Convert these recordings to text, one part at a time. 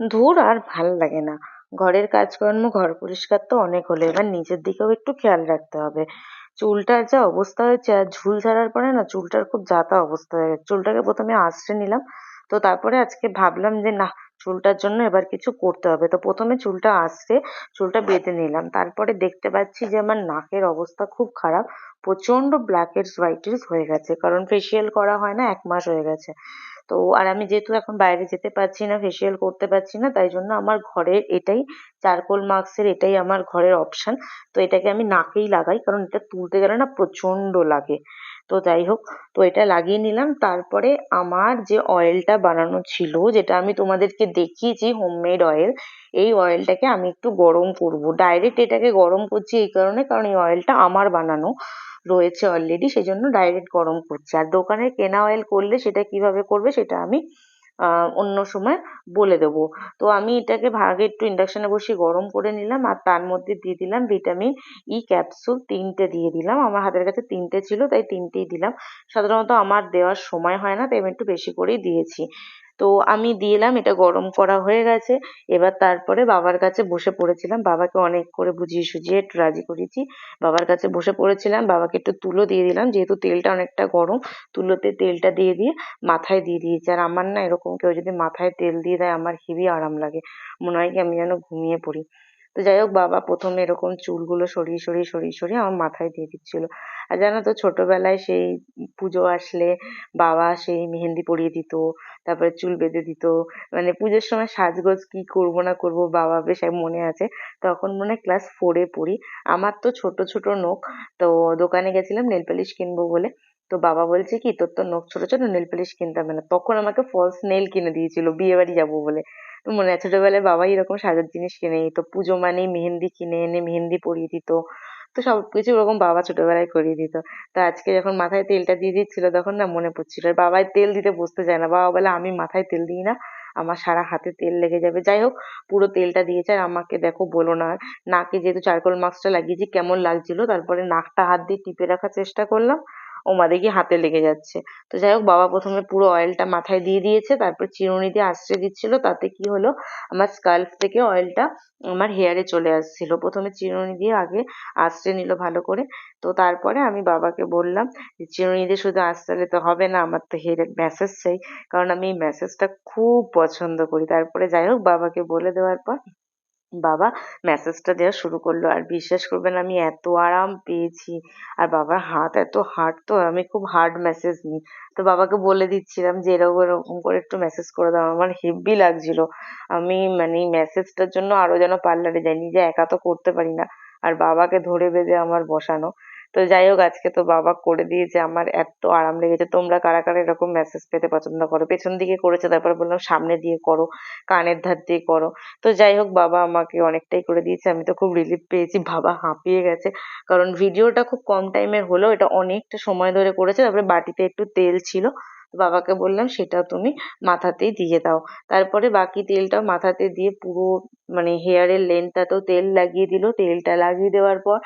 ধুর আর ভালো লাগে না। ঘরের কাজকর্ম, ঘর পরিষ্কার তো অনেক হলো। এবার নিজের দিকেও একটু খেয়াল রাখতে হবে। চুলটার যা অবস্থা হয়েছে, আর ঝুল ঝাড়ার পরে না চুলটার খুব যা তা অবস্থা হয়ে গেছে। চুলটাকে প্রথমে আঁচড়ে নিলাম, তো তারপরে আজকে ভাবলাম যে না চুলটার জন্য এবার কিছু করতে হবে। তো প্রথমে চুলটা আঁচড়ে চুলটা বেঁধে নিলাম। তারপরে দেখতে পাচ্ছি যে আমার নাকের অবস্থা খুব খারাপ। প্রচণ্ড ব্ল্যাকেটস হোয়াইটিস হয়ে গেছে, কারণ ফেসিয়াল করা হয় না, এক মাস হয়ে গেছে। তো আর আমি যেহেতু এখন বাইরে যেতে পারছি না ফেসিয়াল করতে পারছি না, তাই জন্য আমার ঘরের এটাই চারকোল মাস্কের এটাই আমার ঘরের অপশন তো এটাকে আমি নাকেই লাগাই, কারণ এটা তুলতে গেলে না প্রচণ্ড লাগে। তো যাই হোক, তো এটা লাগিয়ে নিলাম। তারপরে আমার যে অয়েলটা বানানো ছিল, যেটা আমি তোমাদেরকে দেখিয়েছি হোমমেড অয়েল এই অয়েলটাকে আমি একটু গরম করব। ডাইরেক্ট এটাকে গরম করছি এই কারণে, কারণ এই অয়েলটা আমার বানানো রয়েছে অলরেডি সেই জন্য ডাইরেক্ট গরম করছি। আর দোকানে কেনা অয়েল করলে সেটা কীভাবে করবে, সেটা আমি অন্য সময় বলে দেবো। তো আমি এটাকে ভাগে একটু ইন্ডাকশানে বসিয়ে গরম করে নিলাম আর তার মধ্যে দিয়ে দিলাম ভিটামিন ই ক্যাপসুল তিনটে দিয়ে দিলাম। আমার হাতের কাছে তিনটে ছিল, তাই তিনটেই দিলাম। সাধারণত আমার দেওয়ার সময় হয় না, তাই আমি একটু বেশি করেই দিয়েছি। তো আমি দিলাম এটা গরম করা হয়ে গেছে। এবার তারপরে বাবার কাছে বসে পড়েছিলাম। বাবাকে অনেক করে বুঝিয়ে সুঝিয়ে একটু রাজি করেছি বাবার কাছে বসে পড়েছিলাম, বাবাকে একটু তুলো দিয়ে দিলাম। যেহেতু তেলটা অনেকটা গরম, তুলোতে তেলটা দিয়ে দিয়ে মাথায় দিয়ে দিয়েছি। আর আমার না এরকম কেউ যদি মাথায় তেল দিয়ে দেয়, আমার হেবি আরাম লাগে। মনে হয় কি আমি যেন ঘুমিয়ে পড়ি। তো যাই হোক, বাবা প্রথমে এরকম চুলগুলো সরিয়ে সরিয়ে সরিয়ে সরিয়ে আমার মাথায় দিয়ে দিচ্ছিল। আর জানো তো, ছোটবেলায় সেই পুজো আসলে বাবা সেই মেহেন্দি পরিয়ে দিত, তারপরে চুল বেঁধে দিত। মানে পুজোর সময় সাজগোজ কি করব না করব বাবা বেশ মনে আছে। তখন মনে হয় ক্লাস ফোরে পড়ি। আমার তো ছোট ছোট নখ, তো দোকানে গেছিলাম নেল পালিশ কিনবো বলে। তো বাবা বলছে কি, তোর তো নখ ছোট ছোট নেল পালিশ কিনতে হবে না। তখন আমাকে ফলস নেল কিনে দিয়েছিল, বিয়ে বাড়ি যাব বলে। মনে আছে ছোটবেলায় বাবাই এরকম সাজার জিনিস কিনে দিত পুজো মানেই মেহেন্দি কিনে এনে মেহেন্দি পরিয়ে দিত। তো সব কিছু ওরকম বাবা ছোটবেলায় করিয়ে দিত। তো আজকে যখন মাথায় তেলটা দিয়ে দিচ্ছিল, তখন না মনে পড়ছিল বাবাই তেল দিতে বসতে চায় না। বাবা বলে, আমি মাথায় তেল দিই না, আমার সারা হাতে তেল লেগে যাবে। যাই হোক, পুরো তেলটা দিয়েছে, আর আমাকে দেখো বলো না নাকে যেহেতু চারকোল মাস্কটা লাগিয়েছি, কেমন লাগছিল? তারপরে নাকটা হাত দিয়ে টিপে রাখার চেষ্টা করলাম। ওমা দেখি হাতে লেগে যাচ্ছে। তো যাই হোক, বাবা প্রথমে পুরো অয়েলটা মাথায় দিয়ে দিয়েছে, তারপর চিরুনি দিয়ে আঁচড়ে দিচ্ছিল। তাতে কি হলো? আমার স্কাল্প থেকে অয়েলটা আমার হেয়ারে চলে আসছিল। প্রথমে চিরুনি দিয়ে আগে আঁচড়ে নিল ভালো করে। তো তারপরে আমি বাবাকে বললাম যে চিরুনি দিয়ে শুধু আঁচড়ালে তো হবে না, আমার তো হেয়ারে ম্যাসেজ চাই। কারণ আমি এই ম্যাসেজটা খুব পছন্দ করি। তারপরে যাই হোক, বাবাকে বলে দেওয়ার পর বাবা ম্যাসাজটা দেওয়া শুরু করল আর বিশ্বাস করবেন আমি এত আরাম পেয়েছি। আর বাবার হাত এত হার্ড তো, আমি খুব হার্ড ম্যাসেজ নিই। তো বাবাকে বলে দিচ্ছিলাম যে এরকম এরকম করে একটু ম্যাসেজ করে দাও, আমার হেভি লাগছিল। আমি মানে মেসেজটার জন্য আরও যেন পার্লারে যাই নিজে একা তো করতে পারি না। আর বাবাকে ধরে বেঁধে আমার বসানো। তো যাই হোক আজকে তো বাবা করে দিয়েছে, আমার এত আরাম লেগেছে। তোমরা কারা কারা এরকম মেসেজ পেতে পছন্দ করো? পেছন দিকে করেছে, তারপর বললাম সামনে দিয়ে করো, কানের ধার দিয়ে করো। তো যাই হোক বাবা আমাকে অনেকটাই করে দিয়েছে, আমি তো খুব রিলিফ পেয়েছি, বাবা হাঁপিয়ে গেছে। কারণ ভিডিওটা খুব কম টাইমের হলেও এটা অনেকটা সময় ধরে করেছে, তারপরে বাটিতে একটু তেল ছিল। বাবাকে বললাম, সেটা তুমি মাথাতেই দিয়ে দাও। তারপরে বাকি তেলটাও মাথাতে দিয়ে পুরো মানে হেয়ারের লেন্থটাতেও তেল লাগিয়ে দিল। তেলটা লাগিয়ে দেওয়ার পর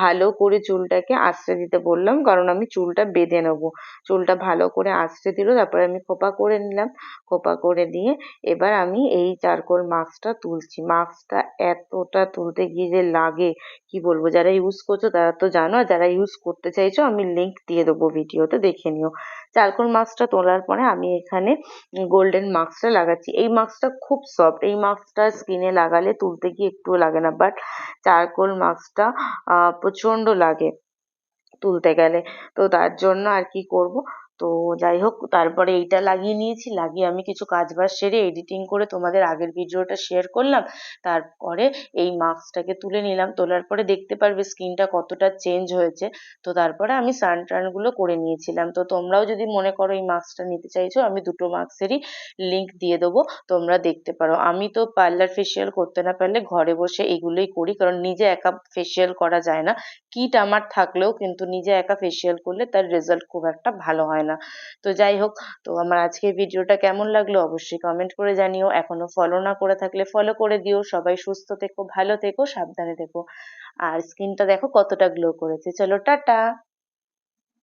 ভালো করে চুলটাকে আঁচড়ে দিতে বললাম, কারণ আমি চুলটা বেঁধে নেব। চুলটা ভালো করে আঁচড়ে দিল, তারপরে আমি খোপা করে নিলাম। খোপা করে দিয়ে এবার আমি এই চারকোল মাস্কটা তুলছি। মাস্কটা এতটা তুলতে গিয়ে যে লাগে, কি বলব, যারা ইউজ করছ তারা তো জানো যারা ইউজ করতে চাইছো আমি লিঙ্ক দিয়ে দেবো ভিডিওতে, দেখে নিও। চারকোল মাস্কটা তোলার পরে আমি এখানে গোল্ডেন মাস্কটা লাগাচ্ছি। এই মাস্কটা খুব সফট এই মাস্কটা স্কিনে লাগালে তুলতে গিয়ে একটুও লাগে না বাট চারকোল মাস্কটা প্রচণ্ড লাগে তুলতে গেলে। তো তার জন্য আর কি করব? তো যাই হোক, তারপরে এইটা লাগিয়ে নিয়েছি, লাগিয়ে আমি কিছু কাজ বাজ সেরে এডিটিং করে তোমাদের আগের ভিডিওটা শেয়ার করলাম। তারপরে এই মাস্কটাকে তুলে নিলাম। তোলার পরে দেখতে পারবে স্কিনটা কতটা চেঞ্জ হয়েছে। তো তারপরে আমি স্নান টানগুলো করে নিয়েছিলাম। তো তোমরাও যদি মনে করো এই মাস্কটা নিতে চাইছো, আমি দুটো মাস্কেরই লিঙ্ক দিয়ে দেবো। তোমরা দেখতে পারো। আমি তো পার্লার ফেসিয়াল করতে না পারলে ঘরে বসে এগুলোই করি, কারণ নিজে একা ফেসিয়াল করা যায় না। কিট আমার থাকলেও কিন্তু নিজে একা ফেসিয়াল করলে তার রেজাল্ট খুব একটা ভালো হয় না। তো যাই হোক, তো আমার আজকের ভিডিওটা কেমন লাগল অবশ্যই কমেন্ট করে জানিও। এখনও ফলো না করে থাকলে ফলো করে দিও। সবাই সুস্থ থেকো, ভালো থেকো, সাবধানে থেকো। আর স্কিনটা দেখো কতটা গ্লো করেছে। চলো, টাটা!